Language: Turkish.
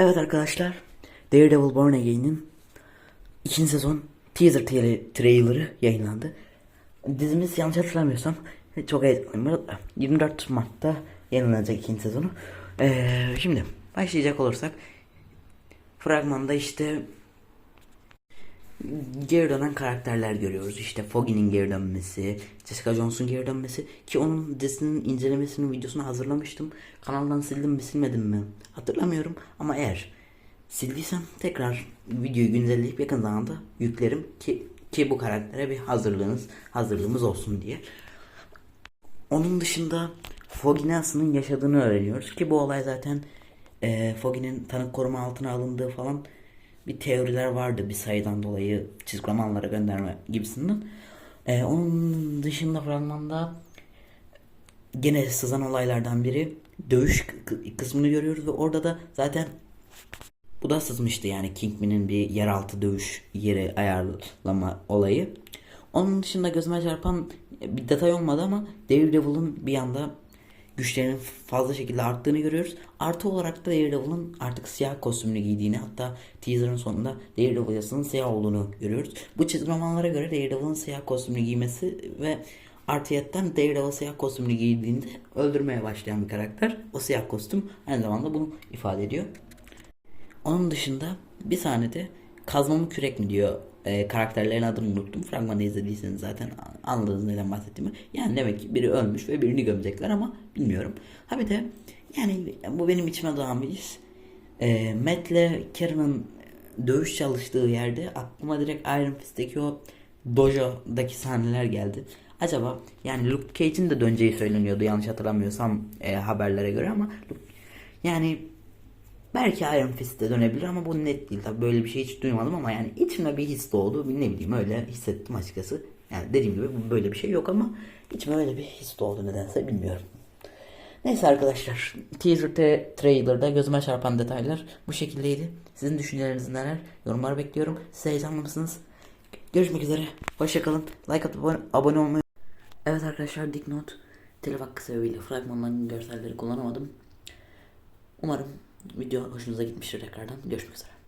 Evet arkadaşlar, Daredevil Born Again'in ikinci sezon teaser tra- trailer'ı yayınlandı. Dizimiz yanlış hatırlamıyorsam çok heyecanlıyım. 24 Mart'ta yayınlanacak ikinci sezonu. Ee, şimdi başlayacak olursak fragmanda işte geri dönen karakterler görüyoruz. İşte Foggy'nin geri dönmesi, Jessica Jones'un geri dönmesi ki onun dizinin incelemesinin videosunu hazırlamıştım. Kanaldan sildim mi silmedim mi hatırlamıyorum ama eğer sildiysem tekrar videoyu güncelleyip yakın zamanda yüklerim ki ki bu karaktere bir hazırlığınız hazırlığımız olsun diye. Onun dışında Foggy Nelson'ın yaşadığını öğreniyoruz ki bu olay zaten e, Foggy'nin tanık koruma altına alındığı falan bir teoriler vardı bir sayıdan dolayı çizgi romanlara gönderme gibisinden. E, onun dışında fragmanda gene sızan olaylardan biri dövüş kı- kısmını görüyoruz ve orada da zaten bu da sızmıştı yani Kingpin'in bir yeraltı dövüş yeri ayarlama olayı. Onun dışında gözüme çarpan bir detay olmadı ama Daredevil'ın bir anda güçlerinin fazla şekilde arttığını görüyoruz. Artı olarak da Daredevil'ın artık siyah kostümünü giydiğini hatta teaser'ın sonunda Daredevil yazısının siyah olduğunu görüyoruz. Bu çizgi romanlara göre Daredevil'ın siyah kostümünü giymesi ve artıyetten Daredevil siyah kostümünü giydiğinde öldürmeye başlayan bir karakter. O siyah kostüm aynı zamanda bunu ifade ediyor. Onun dışında bir sahnede kazma mı kürek mi diyor e, karakterlerin adını unuttum. Fragmanı izlediyseniz zaten anladınız neden bahsettiğimi. Yani demek ki biri ölmüş ve birini gömecekler ama bilmiyorum. Ha bir de yani bu benim içime doğan bir his. E, Matt'le Karen'ın dövüş çalıştığı yerde aklıma direkt Iron Fist'teki o dojo'daki sahneler geldi. Acaba yani Luke Cage'in de döneceği söyleniyordu yanlış hatırlamıyorsam e, haberlere göre ama yani Belki Iron Fist'e dönebilir ama bu net değil. Tabii böyle bir şey hiç duymadım ama yani içimde bir his doğdu. Ne bileyim öyle hissettim açıkçası. Yani dediğim gibi böyle bir şey yok ama içime öyle bir his doğdu nedense bilmiyorum. Neyse arkadaşlar. Teaser te- trailer'da gözüme çarpan detaylar bu şekildeydi. Sizin düşünceleriniz neler? Yorumlar bekliyorum. Siz heyecanlı mısınız? Görüşmek üzere. Hoşçakalın. Like atıp abone, abone olmayı. Evet arkadaşlar Dipnot telif hakkı sebebiyle fragmanların görselleri kullanamadım. Umarım video hoşunuza gitmiştir tekrardan. Görüşmek üzere.